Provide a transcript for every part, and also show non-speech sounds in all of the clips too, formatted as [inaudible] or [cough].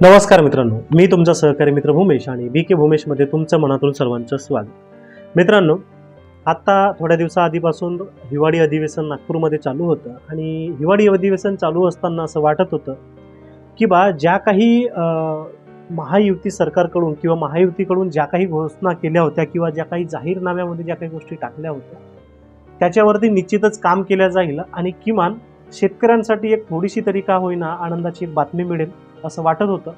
नमस्कार मित्रांनो मी तुमचा सहकारी मित्र भूमेश आणि बी के भूमेशमध्ये तुमचं मनातून सर्वांचं स्वागत. मित्रांनो आत्ता थोड्या दिवसाआधीपासून हिवाळी अधिवेशन नागपूरमध्ये चालू होतं आणि हिवाळी अधिवेशन चालू असताना असं वाटत होतं की बा ज्या काही महायुती सरकारकडून किंवा महायुतीकडून ज्या काही घोषणा केल्या होत्या किंवा ज्या काही जाहीरनाम्यामध्ये ज्या काही गोष्टी टाकल्या होत्या त्याच्यावरती निश्चितच काम केलं जाईल आणि किमान शेतकऱ्यांसाठी एक थोडीशी तरी का होईना आनंदाची एक बातमी मिळेल. असं वाटत होतं.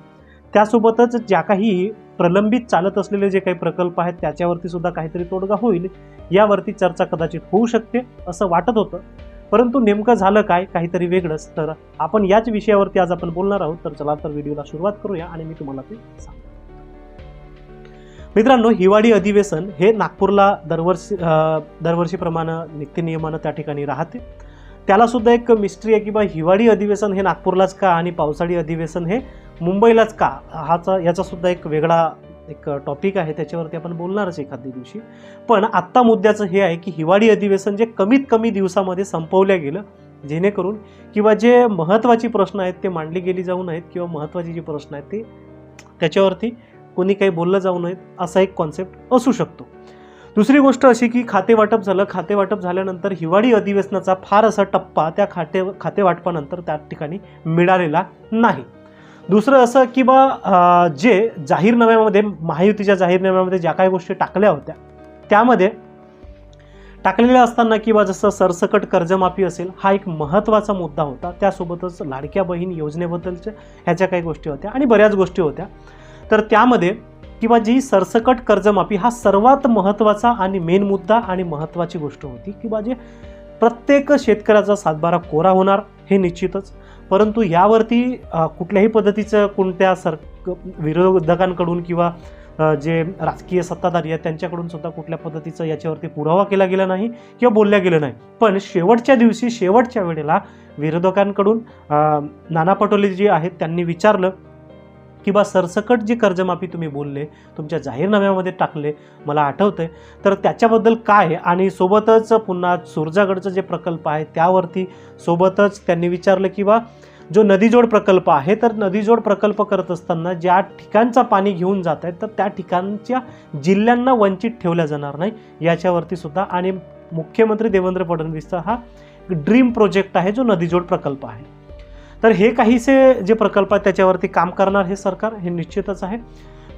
त्यासोबतच ज्या काही प्रलंबित चालत असलेले जे काही प्रकल्प आहेत त्याच्यावरती सुद्धा काहीतरी तोडगा होईल. यावरती चर्चा कदाचित होऊ शकते असं वाटत होतं. परंतु नेमकं झालं काय काहीतरी वेगळंच. तर आपण याच विषयावरती आज आपण बोलणार आहोत. तर चला तर व्हिडिओला सुरुवात करूया आणि मी तुम्हाला ते सांगतो. मित्रांनो हिवाळी अधिवेशन हे नागपूरला दरवर्षी दरवर्षीप्रमाणे नित्यनियमानं त्या ठिकाणी राहते. त्याला सुद्धा एक मिस्ट्री आहे की बा हिवाळी अधिवेशन हे नागपूरलाच का आणि पावसाळी अधिवेशन हे मुंबईलाच का? हाचा याचासुद्धा एक वेगळा एक टॉपिक आहे त्याच्यावरती आपण बोलणारच एखाद्या दिवशी. पण आत्ता मुद्द्याचं हे आहे की हिवाळी अधिवेशन जे कमीत कमी दिवसामध्ये संपवल्या गेलं जेणेकरून किंवा जे महत्त्वाची प्रश्न आहेत ते मांडली गेली जाऊ नयेत किंवा महत्त्वाचे जे प्रश्न आहेत ते त्याच्यावरती कोणी काही बोललं जाऊ नयेत असा एक कॉन्सेप्ट असू शकतो. दुसरी गोष्ट अशी की खाते वाटप झालं खाते वाटप झाल्यानंतर हिवाळी अधिवेशनाचा फार असा टप्पा त्या खाते खाते वाटपानंतर त्या ठिकाणी मिळालेला नाही. दुसरं असं की बा जे जाहीरनाम्यामध्ये महायुतीच्या जाहीरनाम्यामध्ये ज्या काही गोष्टी टाकल्या होत्या त्यामध्ये टाकलेल्या असताना किंवा जसं सरसकट कर्जमाफी असेल हा एक महत्त्वाचा मुद्दा होता. त्यासोबतच लाडक्या बहीण योजनेबद्दलच्या ह्याच्या काही गोष्टी होत्या आणि बऱ्याच गोष्टी होत्या. तर त्यामध्ये किंवा जी सरसकट कर्जमाफी हा सर्वात महत्त्वाचा आणि मेन मुद्दा आणि महत्त्वाची गोष्ट होती किंवा जे प्रत्येक शेतकऱ्याचा सातबारा कोरा होणार हे निश्चितच. परंतु यावरती कुठल्याही पद्धतीचं कोणत्या सर विरोधकांकडून किंवा जे राजकीय सत्ताधारी आहेत त्यांच्याकडून सुद्धा कुठल्या पद्धतीचं याच्यावरती पुरावा केला गेला नाही किंवा बोलल्या गेलं नाही. पण शेवटच्या दिवशी शेवटच्या वेळेला विरोधकांकडून नाना पटोले जे आहेत त्यांनी विचारलं किंवा सरसकट जी कर्जमाफी तुम्ही बोलले तुमच्या जाहीरनाम्यामध्ये टाकले मला आठवतंय. तर त्याच्याबद्दल काय आणि सोबतच पुन्हा सुरजागडचं जे प्रकल्प आहे त्यावरती सोबतच त्यांनी विचारलं की बा जो नदीजोड प्रकल्प आहे तर नदीजोड प्रकल्प करत असताना ज्या ठिकाणचा पाणी घेऊन जात आहे तर त्या ठिकाणच्या जिल्ह्यांना वंचित ठेवल्या जाणार नाही याच्यावरती सुद्धा. आणि मुख्यमंत्री देवेंद्र फडणवीसचा हा ड्रीम प्रोजेक्ट आहे जो नदीजोड प्रकल्प आहे. तर हे काहीसे जे प्रकल्प आहेत त्याच्यावरती काम करणार हे सरकार हे निश्चितच आहे.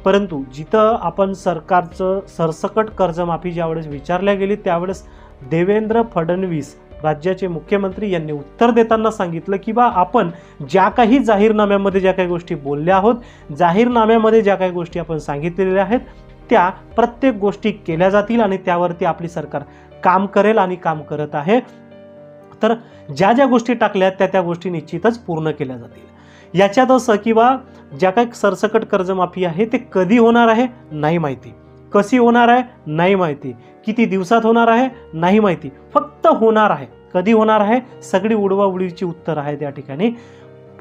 परंतु जिथं आपण सरकारचं सरसकट कर्जमाफी ज्यावेळेस विचारल्या गेली त्यावेळेस देवेंद्र फडणवीस राज्याचे मुख्यमंत्री यांनी उत्तर देताना सांगितलं की बा आपण ज्या काही जाहीरनाम्यामध्ये ज्या काही गोष्टी बोलल्या आहोत जाहीरनाम्यामध्ये ज्या काही गोष्टी आपण सांगितलेल्या आहेत त्या प्रत्येक गोष्टी केल्या जातील आणि त्यावरती आपली सरकार काम करेल आणि काम करत आहे. तर ज्या ज्या गोष्टी टाकल्या त्या त्या गोष्टी निश्चितच पूर्ण केल्या जातील. याच्यात असं किंवा ज्या काही सरसकट कर्जमाफी आहे ते कधी होणार आहे? नाही माहिती. कशी होणार आहे? नाही माहिती. किती दिवसात होणार आहे? नाही माहिती. फक्त होणार आहे. कधी होणार आहे? सगळी उडवाउडीची उत्तर आहे त्या ठिकाणी.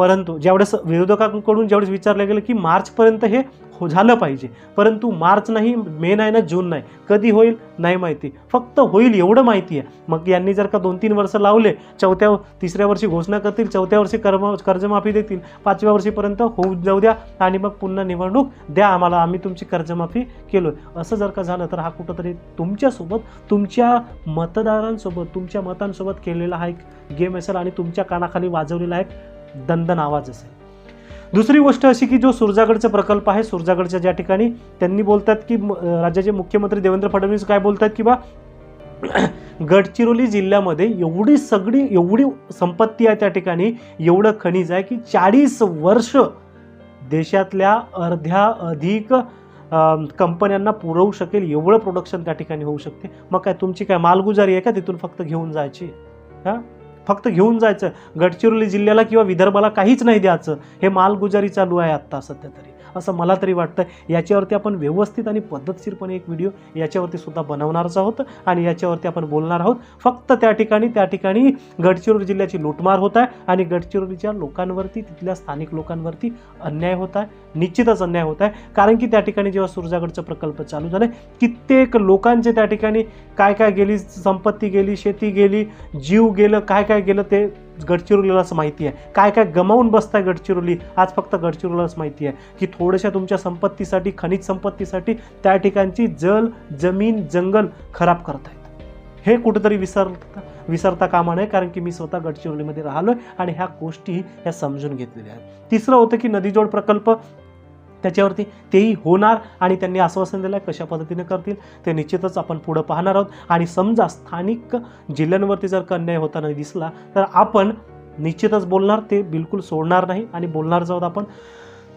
परंतु ज्यावेळेस विरोधकांकडून ज्यावेळेस विचारलं गेलं की मार्चपर्यंत हे हो झालं पाहिजे परंतु मार्च नाही मे नाही ना जून नाही कधी होईल नाही माहिती. फक्त होईल एवढं माहिती आहे. मग यांनी जर का दोन तीन वर्ष लावले चौथ्या तिसऱ्या वर्षी घोषणा करतील चौथ्या वर्षी कर्म कर्जमाफी देतील पाचव्या वर्षीपर्यंत होऊ जाऊ द्या आणि मग पुन्हा निवडणूक द्या आम्हाला आम्ही तुमची कर्जमाफी केलो असं जर का झालं तर हा कुठंतरी तुमच्यासोबत तुमच्या मतदारांसोबत तुमच्या मतांसोबत केलेला हा एक गेम असेल आणि तुमच्या कानाखाली वाजवलेला एक दंदन आवाज असेल. दुसरी गोष्ट अशी की जो सुरजागडचा प्रकल्प आहे सुरजागडच्या ज्या ठिकाणी त्यांनी बोलतात की म- राज्याचे मुख्यमंत्री देवेंद्र फडणवीस काय बोलतात की बा [clears throat] गडचिरोली जिल्ह्यामध्ये एवढी सगळी एवढी संपत्ती आहे त्या ठिकाणी एवढं खनिज आहे की चाळीस वर्ष देशातल्या अर्ध्या अधिक कंपन्यांना पुरवू शकेल एवढं प्रोडक्शन त्या ठिकाणी होऊ शकते. मग काय तुमची काय मालगुजारी आहे का तिथून फक्त घेऊन जायची? हां? फक्त घेऊन जायचं. गडचिरोली जिल्ह्याला किंवा विदर्भाला काहीच नाही द्यायचं. हे मालगुजारी चालू आहे आत्ता सध्या तरी. असं मला तरी वाटतं. याच्यावरती आपण व्यवस्थित आणि पद्धतशीरपणे एक व्हिडिओ याच्यावरती सुद्धा बनवणारच आहोत आणि याच्यावरती आपण बोलणार आहोत. फक्त त्या ठिकाणी त्या ठिकाणी गडचिरोली जिल्ह्याची लुटमार होत आहे आणि गडचिरोलीच्या लोकांवरती तिथल्या स्थानिक लोकांवरती अन्याय होत आहे. निश्चितच अन्याय होत आहे. कारण की त्या ठिकाणी जेव्हा सुरजागडचा प्रकल्प चालू झाला कित्येक लोकांचे त्या ठिकाणी काय काय गेली संपत्ती गेली शेती गेली जीव गेलं काय काय गेलं ते गडचिरोलीलाच माहिती आहे. काय काय गमावून बसताय गडचिरोली? आज फक्त गडचिरोलीलाच माहिती आहे. की थोड्याशा तुमच्या संपत्तीसाठी खनिज संपत्तीसाठी त्या ठिकाणची जल जमीन जंगल खराब करतायत. हे कुठेतरी विसरता विसरता कामा नये कारण की मी स्वतः गडचिरोलीमध्ये राहिलो आहे आणि ह्या गोष्टी ह्या समजून घेतलेल्या आहेत. तिसरं होतं की नदीजोड प्रकल्प त्याच्यावरती तेही होणार आणि त्यांनी आश्वासन दिलं कशा पद्धतीने करतील ते निश्चितच आपण पुढं पाहणार आहोत. आणि समजा स्थानिक जिल्ह्यांवरती जर का अन्याय होताना दिसला तर आपण निश्चितच बोलणार ते बिलकुल सोडणार नाही आणि बोलणारच आहोत आपण.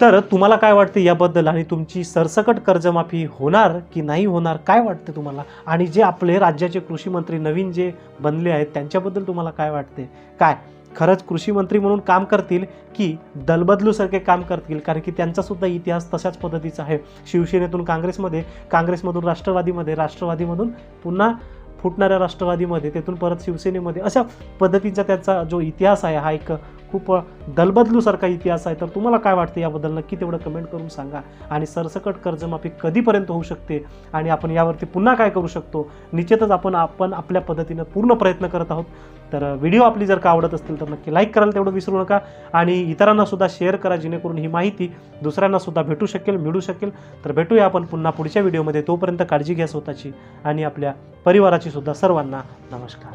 तर तुम्हाला काय वाटतं याबद्दल आणि तुमची सरसकट कर्जमाफी होणार की नाही होणार काय वाटतं तुम्हाला? आणि जे आपले राज्याचे कृषी मंत्री नवीन जे बनले आहेत त्यांच्याबद्दल तुम्हाला काय वाटते काय? खरंच कृषी मंत्री म्हणून काम करतील की दलबदलूसारखे काम करतील? कारण की त्यांचासुद्धा इतिहास तशाच पद्धतीचा आहे. शिवसेनेतून काँग्रेसमध्ये काँग्रेसमधून राष्ट्रवादीमध्ये राष्ट्रवादीमधून पुन्हा फुटणाऱ्या राष्ट्रवादीमध्ये तेथून परत शिवसेनेमध्ये अशा पद्धतीचा त्याचा जो इतिहास आहे हा एक खूप दलबदलूसारखा इतिहास आहे. तर तुम्हाला काय वाटतं याबद्दल? नक्की तेवढं कमेंट करून सांगा. आणि सरसकट कर्जमाफी कधीपर्यंत होऊ शकते? आणि आपण यावरती पुन्हा काय करू शकतो? निश्चितच आपण आपण आपल्या पद्धतीनं पूर्ण प्रयत्न करत आहोत. तर व्हिडिओ आपली जर का आवडत असतील तर नक्की लाईक करायला तेवढं विसरू नका. आणि इतरांना सुद्धा शेअर करा जेणेकरून ही माहिती दुसऱ्यांना सुद्धा भेटू शकेल मिळू शकेल. तर भेटूया आपण पुन्हा पुढच्या व्हिडिओमध्ये. तोपर्यंत काळजी घ्या स्वतःची आणि आपल्या परिवाराची सुद्धा सर्वांना नमस्कार.